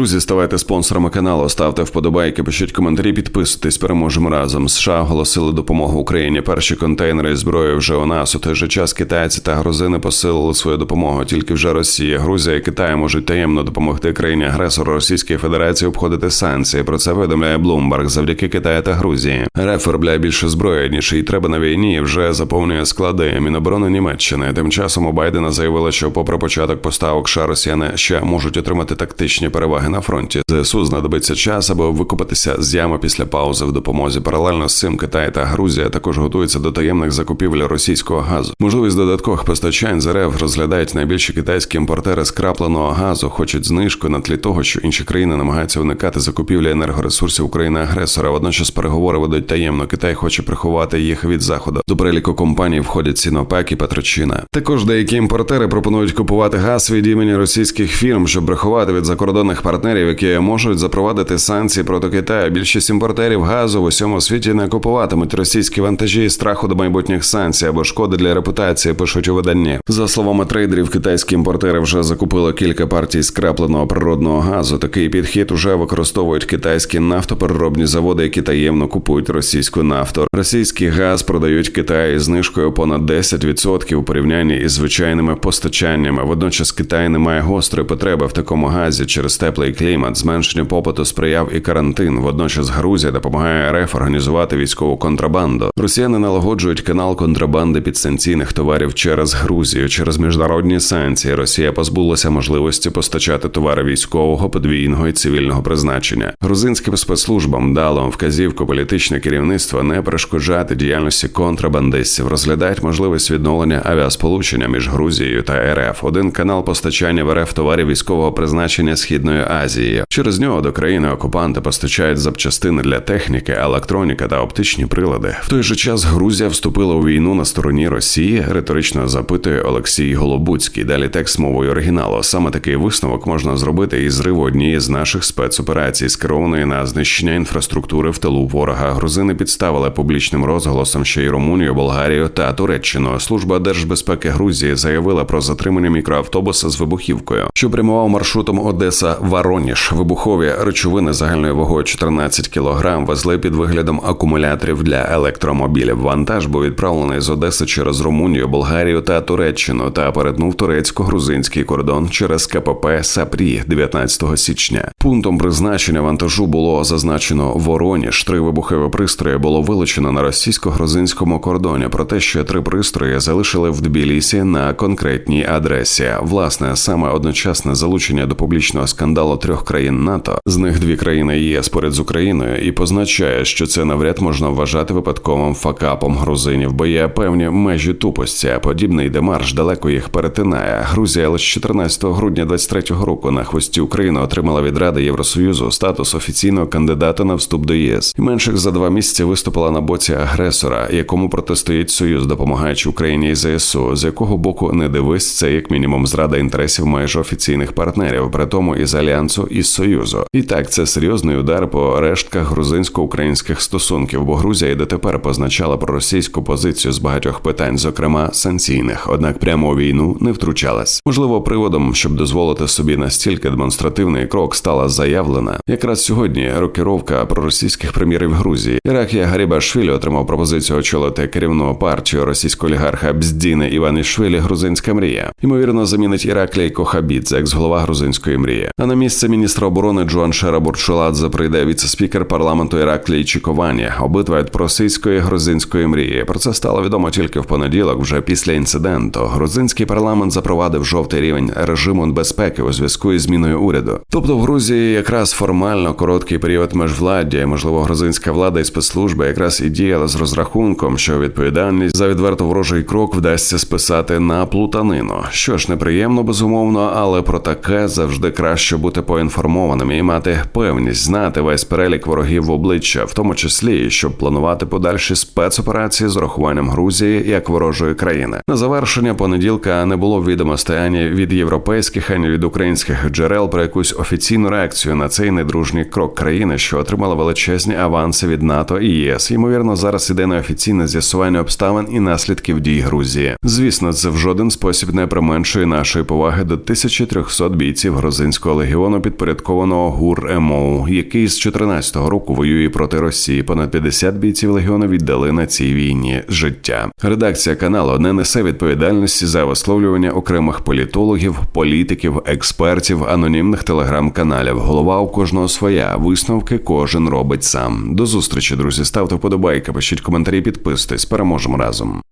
Друзі, ставайте спонсорами каналу, ставте вподобайки, пишіть коментарі, підписуйтесь. Переможемо разом. США оголосили допомогу Україні. Перші контейнери зброї вже у нас. У той же час китайці та грузини посилили свою допомогу. Тільки вже Росія, Грузія і Китай можуть таємно допомогти країні агресору Російської Федерації обходити санкції. Про це повідомляє Bloomberg завдяки Китаю та Грузії. РФ виробляє більше зброї ніж їй треба на війні. і Вже заповнює склади Міноборони Німеччини. Тим часом у Байдена заявили, що, попри початок поставок, США росіяни ще можуть отримати тактичні переваги на фронті. ЗСУ знадобиться час, аби викупитися з ями після паузи в допомозі. Паралельно з цим Китай та Грузія також готуються до таємних закупівель російського газу. Можливість додаткових постачань з РФ розглядають найбільші китайські імпортери скрапленого газу, хочуть знижку на тлі того, що інші країни намагаються уникати закупівлі енергоресурсів України агресора. Водночас переговори ведуть таємно. Китай хоче приховати їх від заходу. До переліку компаній входять Сінопек і Петрочина. Також деякі імпортери пропонують купувати газ від імені російських фірм, щоб приховати від закордонних партнерів, які можуть запровадити санкції проти Китаю. Більшість імпортерів газу в усьому світі не купуватимуть російські вантажі з страху до майбутніх санкцій або шкоди для репутації. Пишуть у виданні. За словами трейдерів, китайські імпортери вже закупили кілька партій скрапленого природного газу. Такий підхід уже використовують китайські нафтопереробні заводи, які таємно купують російську нафту. Російський газ продають Китаю знижкою понад 10% у порівнянні із звичайними постачаннями. Водночас Китай не має гострої потреби в такому газі через теплий клімат. Зменшенню попиту сприяв і карантин. Водночас Грузія допомагає РФ організувати військову контрабанду. Росіяни налагоджують канал контрабанди підсанкційних товарів через Грузію. Через міжнародні санкції Росія позбулася можливості постачати товари військового, подвійного і цивільного призначення. Грузинським спецслужбам дало вказівку політичне керівництво не перешкоджати діяльності контрабандистів, розглядають можливість відновлення авіасполучення між Грузією та РФ. Один канал постачання в РФ товарів військового призначення Східної Азії. Через нього до країни окупанти постачають запчастини для техніки, електроніка та оптичні прилади. В той же час Грузія вступила у війну на стороні Росії. Риторично запитує Олексій Голобуцький. Далі текст мовою оригіналу. Саме такий висновок можна зробити із зриву однієї з наших спецоперацій, скерованої на знищення інфраструктури в тилу ворога. Грузини підставили публічним розголосом ще й Румунію, Болгарію та Туреччину. Служба держбезпеки Грузії заявила про затримання мікроавтобуса з вибухівкою, що прямував маршрутом Одеса Вороніж. Вибухові речовини загальною вагою 14 кг везли під виглядом акумуляторів для електромобілів. Вантаж був відправлений з Одеси через Румунію, Болгарію та Туреччину та перетнув турецько-грузинський кордон через КПП Сапрі 19 січня. Пунктом призначення вантажу було зазначено Вороніж. Три вибухові пристрої було вилучено на російсько-грузинському кордоні. Проте ще три пристрої залишили в Тбілісі на конкретній адресі. Власне, саме одночасне залучення до публічного скандалу трьох країн НАТО, з них дві країни ЄС поряд з Україною, і позначає, що це навряд можна вважати випадковим факапом грузинів, бо є певні межі тупості. а Подібний демарш далеко їх перетинає. Грузія лише 14 грудня 23-го року на хвості України отримала від Ради Євросоюзу статус офіційного кандидата на вступ до ЄС. Менших за два місяці виступила на боці агресора, якому протистоїть союз, допомагаючи Україні і ЗСУ, з якого боку не дивись, це як мінімум зрада інтересів майже офіційних партнерів, при тому із альянсу із союзу. І так це серйозний удар по рештках грузинсько-українських стосунків, бо Грузія і дотепер позначала проросійську позицію з багатьох питань, зокрема санкційних. Однак прямо у війну не втручалась. Можливо, приводом, щоб дозволити собі настільки демонстративний крок, стала заявлена якраз сьогодні рокіровка проросійських прем'єрів Грузії. Іракія Гарібашвілі отримав пропозицію очолити керівну партію російського олігарха Бздіне Іванішвілі Грузинська мрія. Ймовірно, замінить Іраклій Кохабідзе, екс-голова грузинської мрії. А на місце міністра оборони Джуаншера Бурчуладзе прийде віце-спікер парламенту Іраклій Чіковані. Обидва від просійської грузинської мрії. Про це стало відомо тільки в понеділок, вже після інциденту. Грузинський парламент запровадив жовтий рівень режиму безпеки у зв'язку із зміною уряду. Тобто в Грузії якраз формально короткий період межвладдя, і можливо грузинська влада і спецслужби якраз і діяла з розрахунком, що відповідальність за відверто ворожий крок вдасться списати на плутанину. Що ж неприємно, безумовно, але про таке завжди краще бути поінформованим і мати певність знати весь перелік ворогів в обличчя, в тому числі щоб планувати подальші спецоперації з урахуванням Грузії як ворожої країни. На завершення понеділка не було відомостей ані від європейських, ані від українських джерел про якусь офіційну реакцію на цей недружній крок країни, що отримала величезні аванси від НАТО і ЄС. Ймовірно, зараз іде неофіційне з'ясування обставин і наслідків дій Грузії. Звісно, це в жоден спосіб не применшує нашої поваги до 1300 бійців грузинського легіону легіону підпорядкованого ГУР МОУ, який з 14-го року воює проти Росії. Понад 50 бійців легіону віддали на цій війні життя. Редакція каналу не несе відповідальності за висловлювання окремих політологів, політиків, експертів, анонімних телеграм-каналів. Голова у кожного своя. Висновки кожен робить сам. До зустрічі, друзі. Ставте вподобайки, пишіть коментарі, підписуйтесь. Переможемо разом.